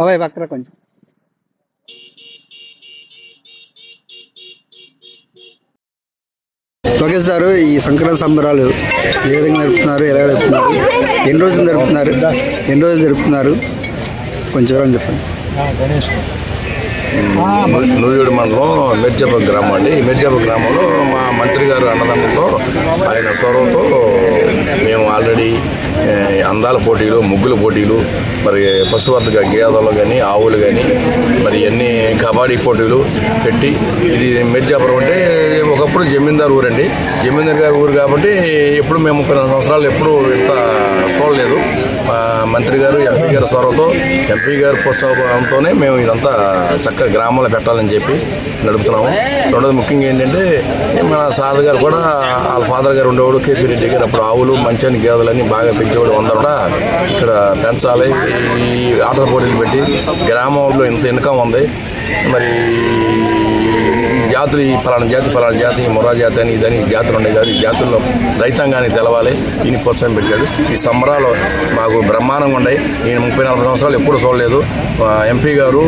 అవే పక్కన కొంచెం. లోకేష్ గారు ఈ సంక్రాంతి సంబరాలు ఏ విధంగా జరుపుతున్నారు ఎలా జరుపుతున్నారు ఎన్ని రోజులు జరుపుతున్నారు ఎన్ని రోజులు జరుపుతున్నారు? కొంచెం వివరం చెప్పండి. నూజివీడు మండలం మిర్జాప గ్రామం అండి. ఈ మిర్జాప గ్రామంలో మా మంత్రి గారు అన్నదమ్ములతో ఆయన చొరవతో మేము ఆల్రెడీ అందాల పోటీలు ముగ్గుల పోటీలు మరి పశువర్ధక గేదెలు కానీ ఆవులు కానీ మరి అన్ని కబడ్డీ పోటీలు పెట్టి ఇది మిర్జాపురం అంటే ఒకప్పుడు జమీందార్ ఊరండి. జమీందార్ గారి ఊరు కాబట్టి ఎప్పుడు మేము ముప్పై సంవత్సరాలు ఎప్పుడు ఇంత చూడలేదు. మా మంత్రి గారు ఎంపీ గారి చొరవతో ఎంపీ గారి ప్రోత్సాహంతోనే మేము ఇదంతా చక్కగా గ్రామంలో పెట్టాలని చెప్పి నడుపుతున్నాము. రెండోది ముఖ్యంగా ఏంటంటే మన సార్ గారు కూడా వాళ్ళ ఫాదర్ గారు ఉండేవాడు కేపీ రెడ్డి గారు అప్పుడు ఆవులు మంచిని గేదెలని బాగా పెంచేవాడు. అందరూ కూడా ఇక్కడ పెంచాలి. ఈ ఆటల పోటీలు పెట్టి గ్రామంలో ఇంత ఇన్కమ్ ఉంది. మరి జాతులు ఈ పలానా జాతి పలానా జాతి ఈ మొరా జాతి అని ఇదని జాతులు ఉన్నాయి కాదు ఈ జాతుల్లో రైతాంగానికి తెలవాలి. ఈయన ప్రోత్సాహం పెట్టాడు. ఈ సంబరాలు మాకు బ్రహ్మాండంగా ఉన్నాయి. నేను ముప్పై నలభై సంవత్సరాలు ఎప్పుడు చూడలేదు. ఎంపీ గారు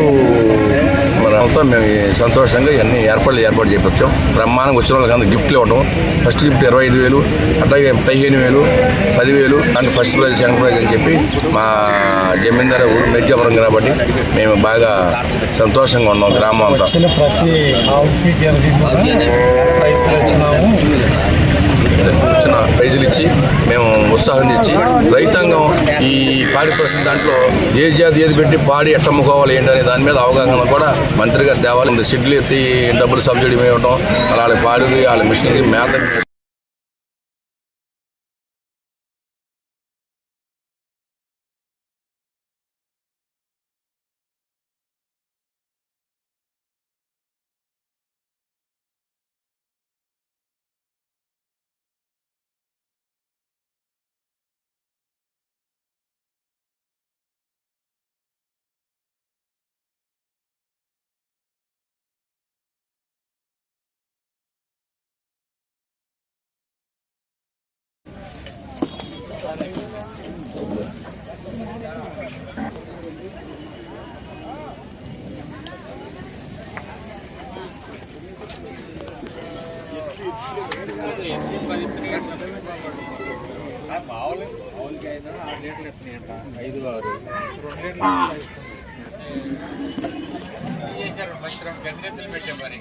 మరి అంతా మేము సంతోషంగా ఇవన్నీ ఏర్పాట్లు ఏర్పాటు చేయవచ్చు బ్రహ్మాండంగా వచ్చిన వాళ్ళకి అందరూ గిఫ్ట్లు ఇవ్వడం ఫస్ట్ గిఫ్ట్ ఇరవై ఐదు వేలు అట్లాగే పదిహేను వేలు పదివేలు అంటే ఫస్ట్ ప్రైజ్ సెకండ్ ప్రైజ్ అని చెప్పి మా జమీందారు ఊరు మిర్జాపురం కాబట్టి మేము బాగా సంతోషంగా ఉన్నాం గ్రామం అంతా. వచ్చిన ప్రైజులు ఇచ్చి మేము ఉత్సాహం ఇచ్చి రైతాంగం ఈ పాడి పరిస్థితి దాంట్లో ఏ జాతి ఏది పెట్టి పాడి ఎట్ట అమ్ముకోవాలి ఏంటనే దాని మీద అవగాహన కూడా మంత్రి గారు తేవాలి సిడ్లు ఎత్తి డబ్బులు సబ్సిడీ ఇవ్వడం అలా వాళ్ళ పాడికి వాళ్ళ మిషన్కి మేత మామూలు మామూలుగా అయినా ఆరు లీటర్లు ఎత్తున్నాయంట ఐదు ఆరు చేశారు మంచి గంగిరెత్తులు పెట్టాం మరి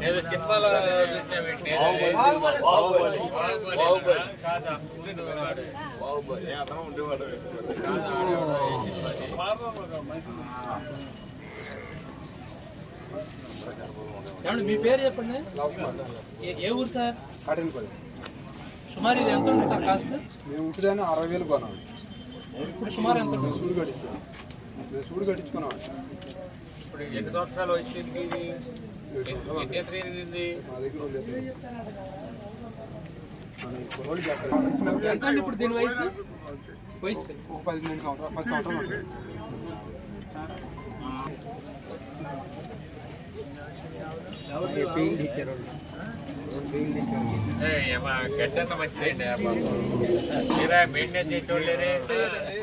ఏదో సినిమాలో బాహుబలి కాదా ఏమండి మీ పేరు చెప్పండి? ఏ- ఊరు సార్? కాటన్పల్లి సుమారు ఇది ఎంత ఉంటుంది సార్ కాస్ట్? మేము ఉంటుందని అరవై వేలు కొన్నాం ఇప్పుడు సుమారు ఎంత సూడు కట్టించాం. సూడు కట్టించుకున్నాం ఇప్పుడు ఎన్ని సంవత్సరాలు వచ్చింది ఇది ఎన్ని ఎన్ని ఎకరాలు ఇది మా దగ్గర ఉంది మనం కుర్రోళ్ళు చేస్తారు ఎంత అండి ఇప్పుడు దీని వయసు? వయసు పదిహేను సంవత్సరాలు పది సంవత్సరాలు గడ్డంత మంచిదండి మెయింటైన్ చేసేవాళ్ళేనే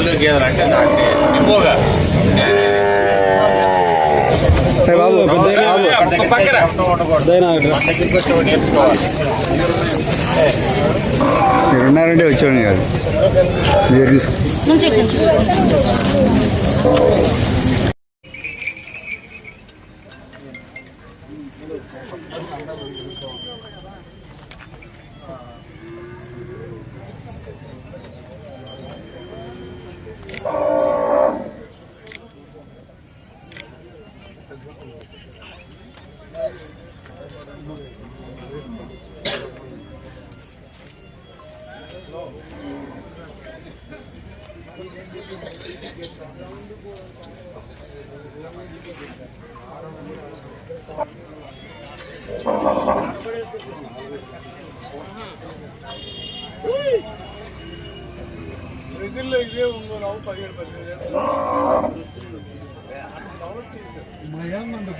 రెండు గేదెలు అంటే నాకు ఎక్కువగా. బాబు మీరున్నారండి కాదు. మీరు తీసుకో. బ్రెజిల్లో ఇదే ఉందో పదిహేడు పర్సెంట్ మయానంత